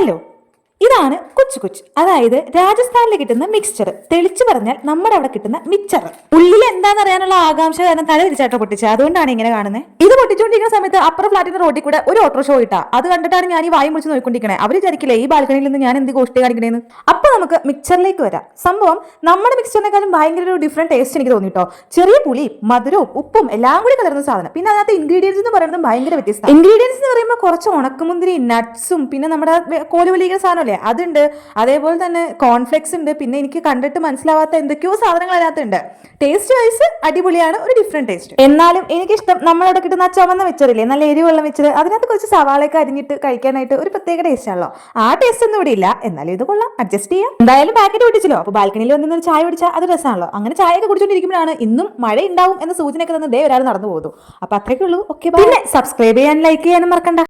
Hello ഇതാണ് കൊച്ചു കൊച്ചു അതായത് രാജസ്ഥാനിൽ കിട്ടുന്ന മിക്സ്ചർ തെളിച്ചു പറഞ്ഞാൽ നമ്മുടെ അവിടെ കിട്ടുന്ന മിക്സർ ഉള്ളിൽ എന്താണെന്ന് അറിയാനുള്ള ആകാംക്ഷ കാരണം തല തിരിച്ചാട്ടോ പൊട്ടിച്ചത് അതുകൊണ്ടാണ് ഇങ്ങനെ കാണുന്നത് ഇത് പൊട്ടിച്ചുകൊണ്ടിരിക്കുന്ന സമയത്ത് അപ്പുറ ഫ്ലാറ്റിന്റെ റോഡിൽ കൂടെ ഒരു ഓട്ടോ ഷോ ഇട്ടാ. അത് കണ്ടിട്ടാണ് ഞാൻ ഈ വായും പിടിച്ച് നോക്കിക്കൊണ്ടിരിക്കണേ അവർ വിചാരിക്കില്ലേ ഈ ബാൽക്കണിയിൽ നിന്ന് ഞാൻ എന്ത് ഗോഷ്ടി കാണിക്കണേന്ന്? അപ്പൊ നമുക്ക് മിക്സറിലേക്ക് വരാം. സംഭവം നമ്മുടെ മിക്സറിനെക്കാളും ഭയങ്കര ഒരു ഡിഫറെന്റ് ടേസ്റ്റ് എനിക്ക് തോന്നിട്ടോ. ചെറിയ പുളി മധുരവും ഉപ്പും എല്ലാം കൂടി കലർന്ന സാധനം. പിന്നെ അതിനകത്ത് ഇൻഗ്രീഡിയൻസ് എന്ന് പറയുന്നത് ഭയങ്കര വ്യത്യസ്തം ഇൻഗ്രീഡിയൻസ് എന്ന് പറയുമ്പോൾ കുറച്ച് ഉണക്കമുന്തിരി നട്ട്സും പിന്നെ നമ്മുടെ വെ- കോൽ വലിയ സാധനമല്ലേ? അതുണ്ട്. അതേപോലെ തന്നെ കോൺഫ്ലെക്സ് ഉണ്ട്. പിന്നെ എനിക്ക് കണ്ടിട്ട് മനസ്സിലാവാത്ത എന്തൊക്കെയോ സാധനങ്ങൾ അതിനകത്തുണ്ട്. ടേസ്റ്റ് വൈസ് അടിപൊളിയാണ്. ഒരു ഡിഫറെന്റ് ടേസ്റ്റ് എന്നാലും എനിക്കിഷ്ടം നമ്മളവിടെ കിട്ടുന്ന ആ ചുവന്ന വെച്ചറില്ലേ നല്ല എരിവുള്ള വെച്ചത് അതിനകത്ത് കുറച്ച് സവാളയൊക്കെ അരിഞ്ഞിട്ട് കഴിക്കാനായിട്ട് ഒരു പ്രത്യേക ടേസ്റ്റ് ആണല്ലോ. ആ ടേസ്റ്റ് ഒന്നും ഇവിടെ ഇല്ല. എന്നാലും ഇത് കൊള്ളാം. അഡ്ജസ്റ്റ് ചെയ്യാം എന്തായാലും പാക്കറ്റ് പൊട്ടിച്ചല്ലോ. അപ്പൊ ബാൽക്കണിയിൽ വന്നിരുന്ന ഒരു ചായ കുടിച്ചാൽ അത് രസമാണല്ലോ അങ്ങനെ ചായ ഒക്കെ കുടിച്ചോണ്ടിരിക്കുമ്പോഴാണ് ഇന്നും മഴ ഉണ്ടാവും എന്ന സൂചനയൊക്കെ തന്നെ ദേ ഒരാൾ നടന്നു പോകുന്നു. അപ്പൊ അത്രയ്ക്കുള്ളൂ ഓക്കെ പിന്നെ സബ്സ്ക്രൈബ് ചെയ്യാൻ ലൈക്ക് ചെയ്യാനും മറക്കണ്ട.